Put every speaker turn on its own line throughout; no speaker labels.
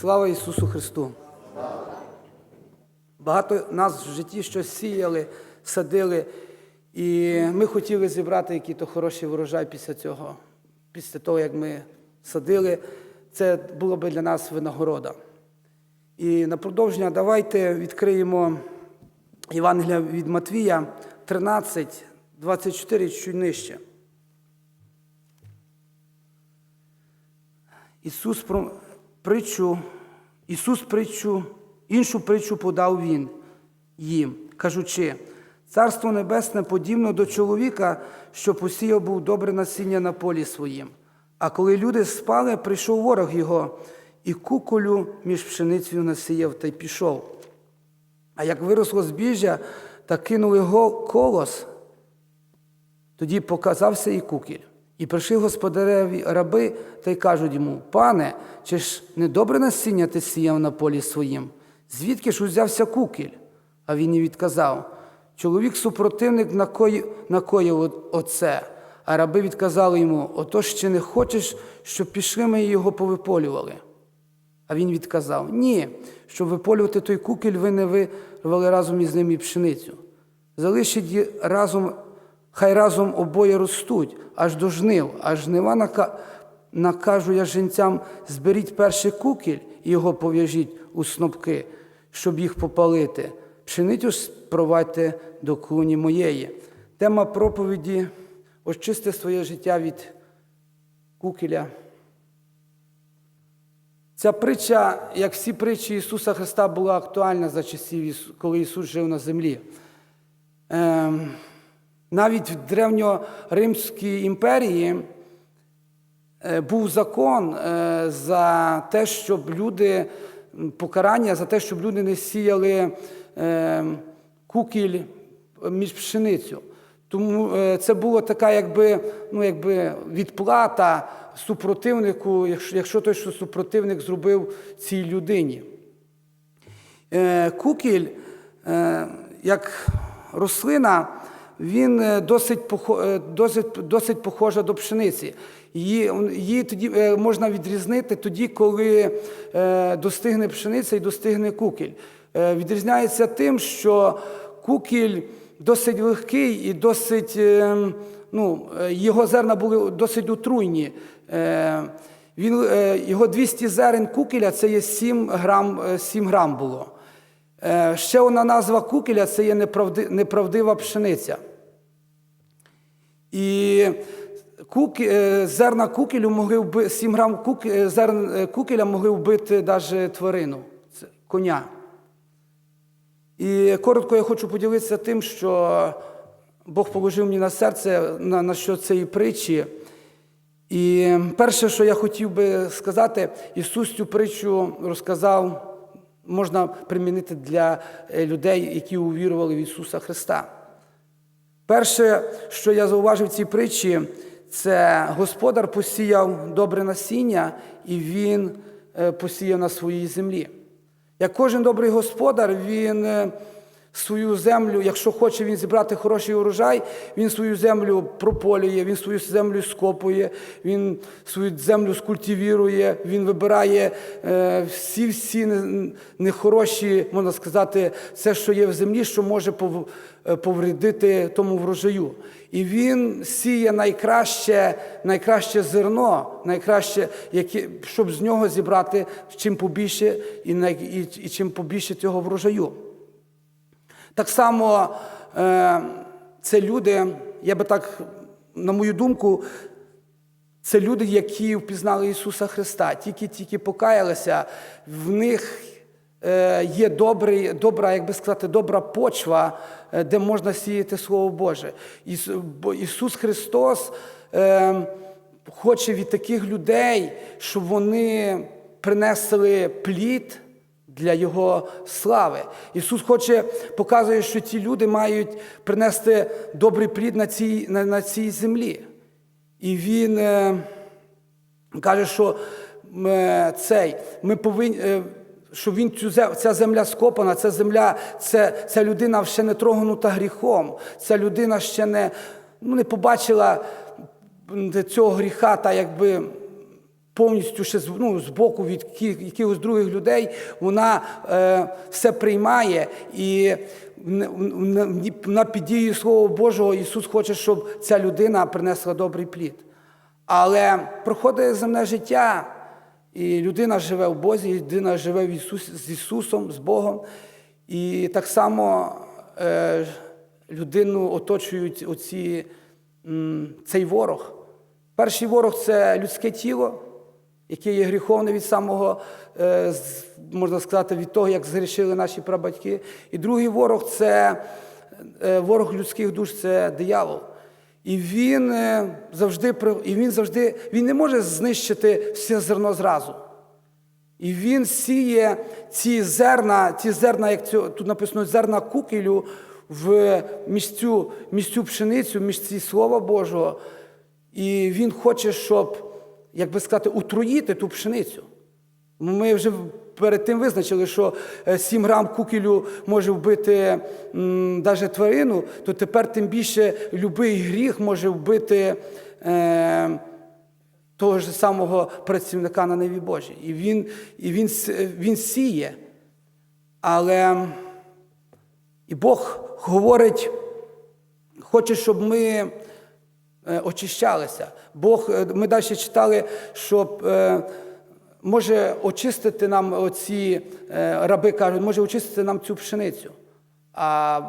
Слава Ісусу Христу! Багато нас в житті щось сіяли, садили, і ми хотіли зібрати який-то хороший врожай після цього. Після того, як ми садили, це було би для нас винагорода. І на продовження давайте відкриємо Євангелія від Матвія 13, 24, чуть нижче. Ісус про притчу, Ісус притчу, іншу притчу подав Він їм, кажучи, Царство Небесне подібно до чоловіка, що посіяв був добре насіння на полі своїм. А коли люди спали, прийшов ворог його, і куколю між пшеницею насіяв та й пішов. А як виросло збіжжя та кинули колос, тоді показався і кукіль. І прийшли господареві раби та й кажуть йому: Пане, чи ж не добре насіння ти сіяв на полі своїм? Звідки ж узявся кукіль? А він і відказав: Чоловік супротивник накоїв, оце. А раби відказали йому: Отож чи не хочеш, щоб пішли ми його повиполювали? А він відказав: Ні, щоб виполювати той кукіль, ви не вирвали разом із ним і пшеницю. Залишіть разом, хай разом обоє ростуть, аж до жнив, аж жнива нака- накажу я жінцям, зберіть перший кукіль і його пов'яжіть у снопки, щоб їх попалити. Пшеницю ж провадьте до клуні моєї. Тема проповіді очисти своє життя від кукіля. Ця притча, як всі притчі Ісуса Христа, була актуальна за часів, коли Ісус жив на землі. Ем, навіть в древньоримській імперії е, був закон е, за те, щоб люди, покарання за те, щоб люди не сіяли е, кукіль між пшеницю. Тому це була така, якби, ну, якби відплата супротивнику, якщо, якщо той, що супротивник зробив цій людині. Кукіль, як рослина, він е, е, досить, досить похожа до пшениці. Її, її тоді е, можна відрізнити тоді, коли достигне пшениця і достигне кукіль. Відрізняється тим, що кукіль досить легкий і досить, ну, його зерна були досить отруйні. Він, його 200 зерен кукіля це є 7 грам, е, 7 грам було. Ще одна назва кукіля це є неправди, неправдива пшениця. І куки, е, зерна кукілю могли вбити, 7 грам кук, е, зерн е, кукіля могли вбити навіть тварину, коня. І коротко я хочу поділитися тим, що Бог положив мені на серце на, на що цієї притчі. І перше, що я хотів би сказати, Ісус цю притчу розказав, можна примінити для е, людей, які увірували в Ісуса Христа. Перше, що я зауважив в цій притчі, це господар посіяв добре насіння, і він е, посіяв на своїй землі. Як кожен добрий господар, він е, свою землю, якщо хоче він зібрати хороший урожай, він свою землю прополює, він свою землю скопує, він свою землю скультивірує, він вибирає е, всі-всі не- нехороші, можна сказати, все, що є в землі, що може е, повредити тому врожаю. І він сіє найкраще, найкраще зерно, найкраще, яке, щоб з нього зібрати чим побільше і, і, і чим побільше цього врожаю. Так само е, це люди, я би так, на мою думку, це люди, які впізнали Ісуса Христа, тільки-тільки покаялися, в них е, є добрий, добра, як би сказати, добра почва, е, де можна сіяти Слово Боже. Іс, бо Ісус Христос хоче від таких людей, щоб вони принесли плід для Його слави. Ісус хоче, показує, що ті люди мають принести добрий плід на цій, на, на цій землі. І Він е, каже, що е, цей, ми повинні. е, що він цю ця земля скопана, ця земля, це, ця людина ще не троганута гріхом. Ця людина ще не, ну, не побачила цього гріха, та якби повністю ще з- ну, з боку від якихось других людей, вона е, все приймає і на піддію Слова Божого Ісус хоче, щоб ця людина принесла добрий плід. Але проходить земне життя, і людина живе в Бозі, людина живе в Ісус, з Ісусом, з Богом. І так само е, людину оточують оці, цей ворог. Перший ворог це людське тіло, яке є гріховне від самого, е, можна сказати, від того, як згрішили наші прабатьки. І другий ворог це е, ворог людських душ, це диявол. І він е, завжди і він завжди він не може знищити все зерно зразу. І він сіє ці зерна, ці зерна, як цю, тут написано, зерна кукілю в між цю, між цю пшеницю, між ці слова Божого. І він хоче, щоб, як би сказати, утруїти ту пшеницю. Ми вже перед тим визначили, що е, 7 грам кукілю може вбити навіть тварину, то тепер тим більше будь-який гріх може вбити е, того ж самого працівника на небі Божій. І він, і він, він сіє. Але і Бог говорить, хоче, щоб ми е, очищалися. Бог, е, ми далі читали, щоб е, може очистити нам оці е, раби кажуть, може очистити нам цю пшеницю. А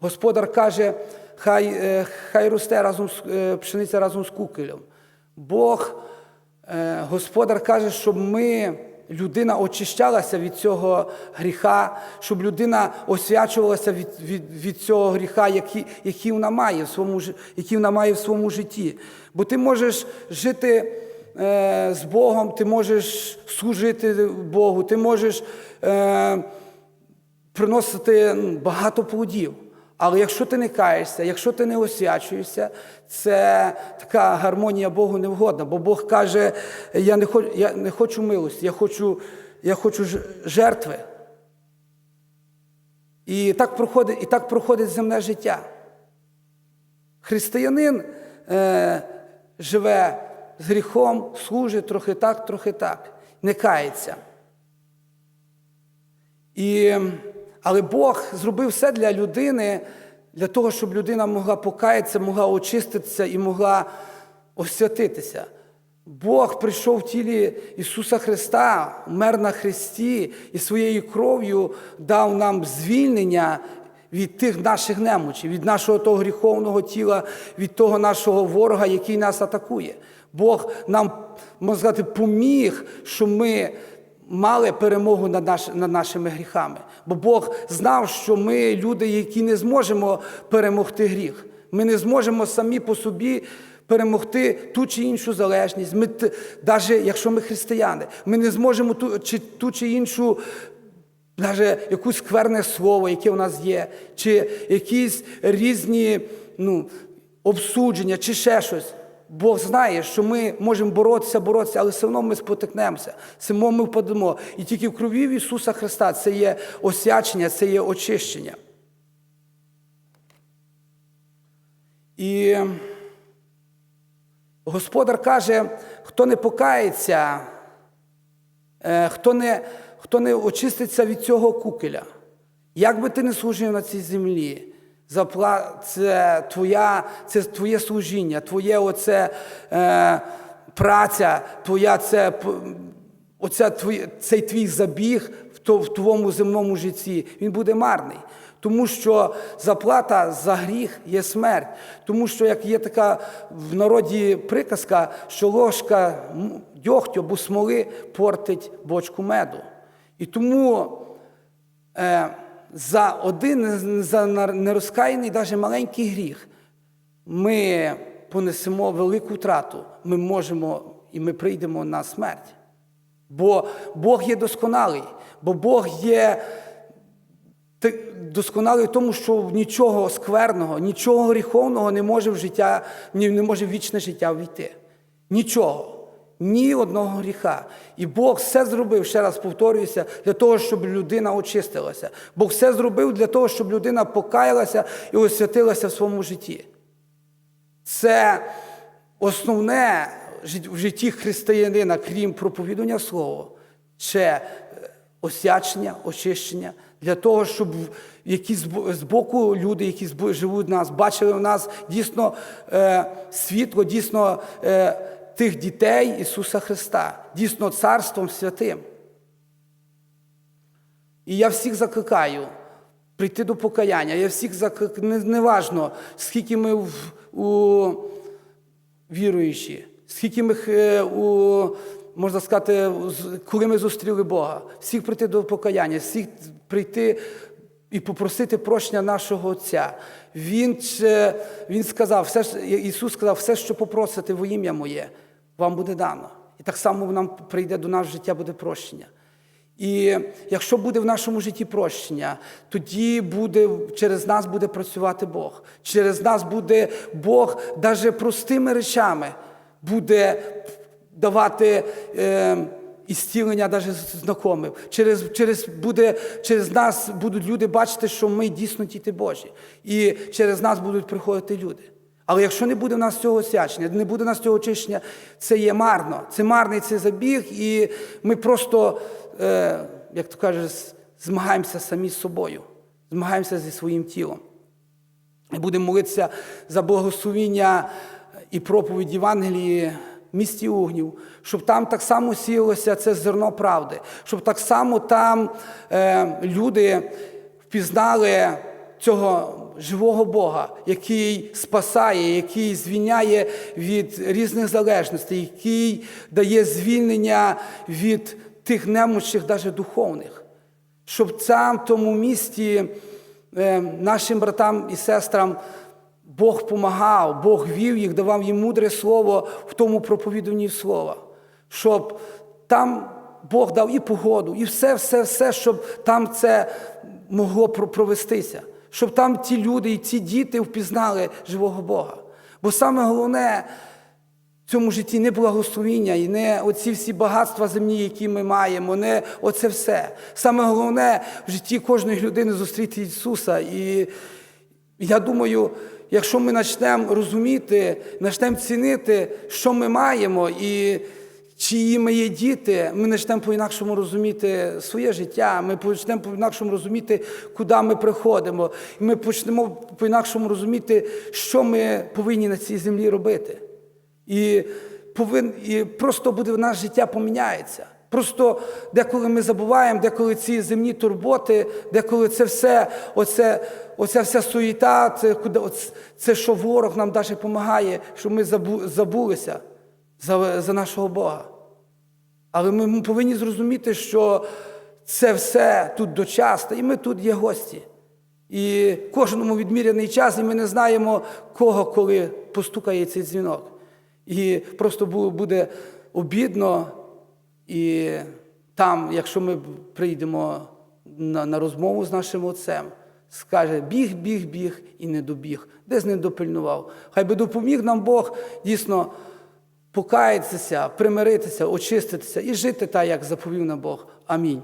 господар каже, хай, е, хай росте разом з е, пшениця разом з кукелем. Бог, е, господар каже, щоб ми, людина очищалася від цього гріха, щоб людина освячувалася від, від, від цього гріха, який, який, вона має в своєму, який вона має в своєму житті. Бо ти можеш жити е, з Богом, ти можеш служити Богу, ти можеш е, приносити багато плодів. Але якщо ти не каєшся, якщо ти не освячуєшся, це така гармонія Богу не вгодна. Бо Бог каже: я не хочу, я не хочу милості, я хочу, я хочу жертви. І так проходить, і так проходить земне життя. Християнин е, живе з гріхом, служить трохи так, трохи так, не кається. І, але Бог зробив все для людини, для того, щоб людина могла покаятися, могла очиститися і могла освятитися. Бог прийшов в тілі Ісуса Христа, мер на Христі і своєю кров'ю дав нам звільнення від тих наших немочей, від нашого того гріховного тіла, від того нашого ворога, який нас атакує. Бог нам, можна сказати, поміг, що ми мали перемогу над, наш, над нашими гріхами. Бо Бог знав, що ми люди, які не зможемо перемогти гріх. Ми не зможемо самі по собі перемогти ту чи іншу залежність. Ми, навіть якщо ми християни, ми не зможемо ту чи, ту чи іншу. Навіть якусь скверне слово, яке у нас є, чи якісь різні ну, обсудження, чи ще щось. Бог знає, що ми можемо боротися, боротися, але все одно ми спотикнемося, все одно ми впадемо. І тільки в крові Ісуса Христа це є освячення, це є очищення. І Господар каже, хто не покається, е, хто не, хто не очиститься від цього кукеля, як би ти не служив на цій землі, запла... це, твоя, це твоє служіння, твоє оце, е, праця, твоя це, оце, твій, цей твій забіг в, в твоєму земному житті, він буде марний. Тому що заплата за гріх є смерть. Тому що, як є така в народі приказка, що ложка дьогтю або смоли портить бочку меду. І тому е, за один за нерозкаяний, навіть маленький гріх, ми понесемо велику втрату. Ми можемо і ми прийдемо на смерть. Бо Бог є досконалий, бо Бог є досконалий в тому, що нічого скверного, нічого гріховного не може в життя, не може в вічне життя війти. Нічого. Ні одного гріха. І Бог все зробив, ще раз повторююся, для того, щоб людина очистилася. Бог все зробив для того, щоб людина покаялася і освятилася в своєму житті. Це основне, в житті християнина, крім проповідування слова, це е, освячення, очищення, для того, щоб в- які збо- збоку люди, які живуть в нас, бачили в нас дійсно е, світло, дійсно е, тих дітей Ісуса Христа, дійсно Царством Святим. І я всіх закликаю прийти до покаяння. Я всіх закликаю, не, не скільки ми в, у віруючі, скільки ми е, у, можна сказати, коли ми зустріли Бога, всіх прийти до покаяння, всіх прийти і попросити прощення нашого Отця. Він, він сказав, все, Ісус сказав, все, що попросите во ім'я моє, вам буде дано. І так само нам прийде до нас життя буде прощення. І якщо буде в нашому житті прощення, тоді буде, через нас буде працювати Бог. Через нас буде Бог навіть простими речами буде давати е, ісцілення навіть знайомим. Через, через, буде, через нас будуть люди бачити, що ми дійсно діти Божі. І через нас будуть приходити люди. Але якщо не буде в нас цього освячення, не буде в нас цього очищення, це є марно. Це марний цей забіг, і ми просто, е, як то кажеш, змагаємося самі з собою, змагаємося зі своїм тілом. І будемо молитися за благословіння і проповідь Євангелії місті Угнів, щоб там так само сіялося це зерно правди, щоб так само там е, люди впізнали цього живого Бога, який спасає, який звільняє від різних залежностей, який дає звільнення від тих немощів, навіть духовних щоб там, в тому місті, е, нашим братам і сестрам Бог помагав, Бог вів їх, давав їм мудре слово в тому проповідуванні слова. Щоб там Бог дав і погоду, і все, все, все, щоб там це могло про- провестися. Щоб там ті люди і ці діти впізнали живого Бога. Бо саме головне в цьому житті не благословіння і не оці всі багатства земні, які ми маємо, не оце все. Саме головне в житті кожної людини зустріти Ісуса. І я думаю, якщо ми почнемо розуміти, почнемо цінити, що ми маємо, і чиї ми є діти, ми почнемо по-інакшому розуміти своє життя, ми почнемо по-інакшому розуміти, куди ми приходимо. І ми почнемо по-інакшому розуміти, що ми повинні на цій землі робити. І, повин, і просто буде нас життя поміняється. Просто деколи ми забуваємо, деколи ці земні турботи, деколи це все, оце, оця вся суєта, це, це що ворог нам навіть допомагає, що ми забу, забулися за, за нашого Бога. Але ми повинні зрозуміти, що це все тут дочасне, і ми тут є гості. І кожному відміряний час, і ми не знаємо, кого коли постукає цей дзвінок. І просто буде обідно, і там, якщо ми прийдемо на, на розмову з нашим отцем, скаже біг, біг, біг і не добіг, десь не допильнував. Хай би допоміг нам Бог дійсно покаятися, примиритися, очиститися і жити так, як заповів на Бог. Амінь.